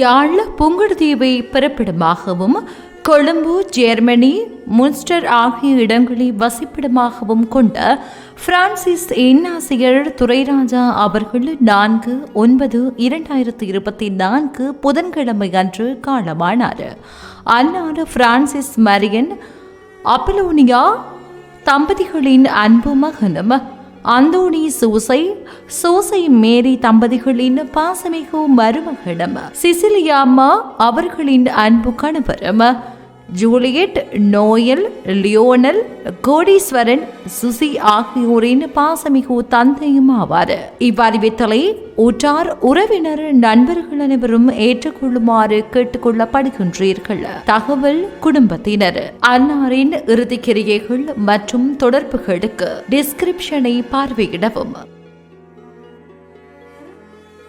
யாழ் புங்குடுதீவை பிறப்பிடமாகவும் Colombo Germany Munster ஆகிய இடங்களை வசிப்பிடமாகவும் கொண்ட பிரான்சிஸ் இன்னாசியர் துரைராஜா அவர்கள் நான்கு ஒன்பது இரண்டாயிரத்தி இருபத்தி நான்கு புதன்கிழமை அன்று காலமானார். அன்னார் பிரான்சிஸ் மரியன் அப்பலோனியா தம்பதிகளின் அன்பு மகனும் அந்தோனி சூசை சோசை மேரி தம்பதிகளின் பாசமிகு மருமகனும் சிசிலியாம்மா அவர்களின் அன்பு கணவரும் ஜூலியட் நோயல் லியோனல் கோடீஸ்வரன் சுசி ஆகியோரின் பாசமிகு தந்தையும் ஆவார். இவ்வறிவித்தலை உற்றார் உறவினர் நண்பர்கள் அனைவரும் ஏற்றுக்கொள்ளுமாறு கேட்டுக்கொள்ளப்படுகின்றீர்கள். தகவல் குடும்பத்தினர். அன்னாரின் இறுதிக்கிரியைகள் மற்றும் தொடர்புகளுக்கு டிஸ்கிரிப்ஷனை பார்வையிடவும்.